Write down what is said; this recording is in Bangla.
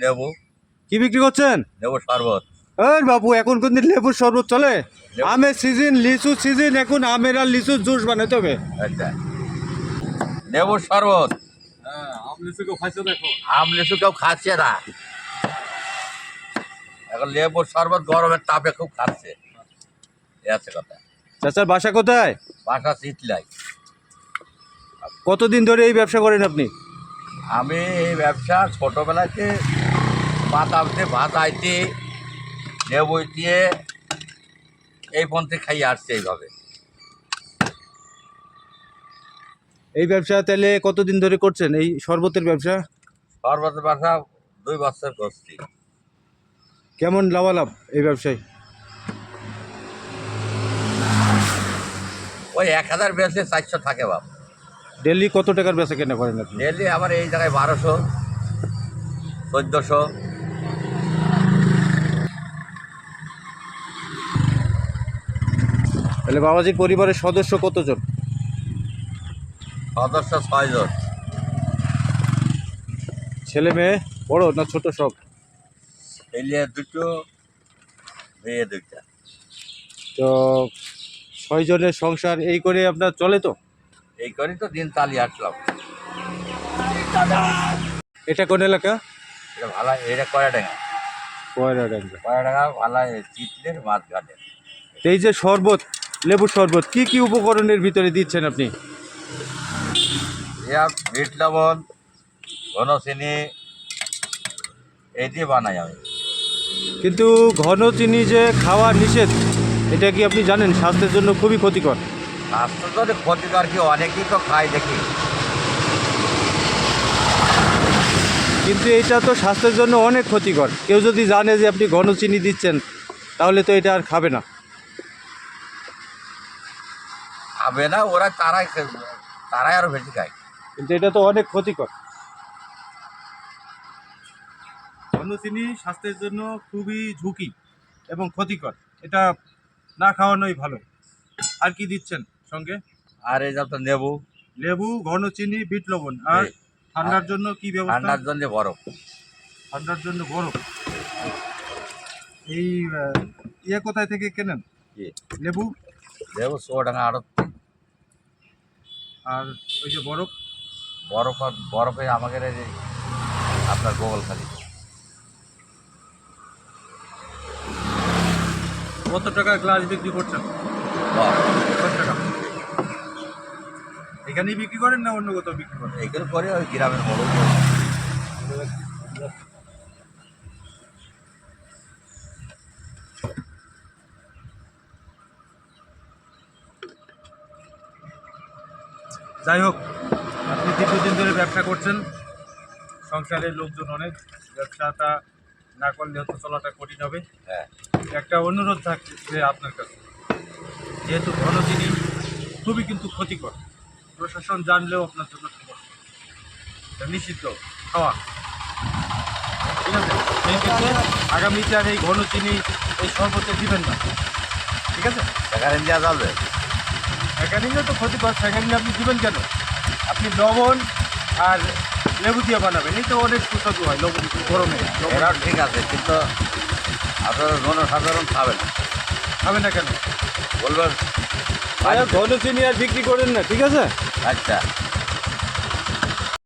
লেবু। কি বিক্রি করছেন? লেবু শরবত। এই বাবু এখন কোন দিন লেবুর শরবত চলে? আমের সিজন লিচু সিজন এখন আমের আর লিচুর জুস বানাতে হবে। আচ্ছা। লেবুর শরবত। হ্যাঁ আম লিচু কেউ দেখো। আম লিচু কেউ খাচ্ছে না। এখন লেবুর শরবত গরমের তাপে খুব খাচ্ছে। এই আছে কথা। চাচার বাসা কোথায়? বাসা শীতলাই। কতদিন ধরে এই ব্যবসা করেন আপনি? আমি এই ব্যবসা ছোটোবেলাতে বাতাবতে ভাত আইতে দিয়ে এই পন্থে খাইয়ে আসছে এইভাবে। এই ব্যবসা তাহলে কতদিন ধরে করছেন? এই শরবতের ব্যবসা? শরবতের বাসা দুই বছর করছি। কেমন লাভালাভ এই ব্যবসায়? ওই এক হাজার বেশি চারশো থাকে বাপ। ডেলি কত টাকার বেচা কেনা করেন আপনি? ডেলি আবার এই জায়গায় বারোশো চোদ্দোশো। তাহলে বাবাজির পরিবারের সদস্য কতজন? সদস্য ছয়জন। ছেলে মেয়ে বড় না ছোট সব? ছেলে দুটো মেয়ে দুইটা। তো ছয়জনের সংসার এই করে আপনার চলে তো? এই করেই তো দিন চালিয়ে আসলাম এটা কোন এলাকা? এটা ভালো এটা কয়টা ডাঙা কয়রাডাঙ্গা কয়টা ডাঙা ভালো চিতলের মাছ ঘাটে। এই যে শরবত লেবুর শরবত কি কি উপকরণের ভিতরে দিচ্ছেন আপনি? বিট লবণ ঘন চিনি এই দিয়ে বানাই আমি। কিন্তু ঘন চিনি যে খাওয়া নিষেধ এটা কি আপনি জানেন? স্বাস্থ্যের জন্য খুবই ক্ষতিকর। স্বাস্থ্য তো ক্ষতিকর কি? অনেকেই তো খায় দেখি। কিন্তু এটা তো স্বাস্থ্যের জন্য অনেক ক্ষতিকর। কেউ যদি জানে যে আপনি ঘন চিনি দিচ্ছেন তাহলে তো এটা আর খাবে না। খাবে না ওরা তারাই তারাই আরও বেশি খায়। কিন্তু এটা তো অনেক ক্ষতিকর। ঘন চিনি স্বাস্থ্যের জন্য খুবই ঝুঁকি এবং ক্ষতিকর। এটা না খাওয়ানোই ভালো। আর কি দিচ্ছেন? সঙ্গে? আর এই যত নেবু লেবু ঘন চিনি বিট লবণ। আর ঠান্ডার জন্য কি ব্যবস্থা? ঠান্ডার জন্য বরফ। ঠান্ডার জন্য বরফ। এই ইয়ে কোথায় থেকে কেনেন? লেবু? লেবু চুয়াডাঙ্গা আরও আর ওই যে বরফ? বরফ আর- বরফে আমাদের এই যে আপনার গোগল খালি। কত টাকা গ্লাস বিক্রি করছেন? কত টাকা? এখানেই বিক্রি করেন না অন্য কোথাও বিক্রি করেন? এইগুলো করে ওই গ্রামের বড় যাই হোক আপনি দীর্ঘদিন ধরে ব্যবসা করছেন সংসারের লোকজন অনেক ব্যবসাটা না করলে হয়তো চলাটা কঠিন হবে। হ্যাঁ। একটা অনুরোধ থাকছে আপনার কাছে যেহেতু ঘন জিনিস খুবই কিন্তু ক্ষতিকর। প্রশাসন জানলেও আপনার জন্য সমস্যা নিষিদ্ধ। খাওয়া। ঠিক আছে? সেই ক্ষেত্রে আগামীতে আর এই ঘন চিনি এই শরবতে দিবেন না। ঠিক আছে? সেখানে দেওয়া যাবে। সেখানে তো ক্ষতিকর। সেখানে আপনি দিবেন কেন? আপনি লবণ আর লেবু দিয়ে বানাবেন। এই তো অনেক সুস্বাদু হয় লবণ গরমে। ঠিক আছে কিন্তু আপনারা জনসাধারণ খাবে না। খাবে না কেন? বলবেন ঘন চিনি আর বিক্রি করেন না ঠিক আছে? আচ্ছা।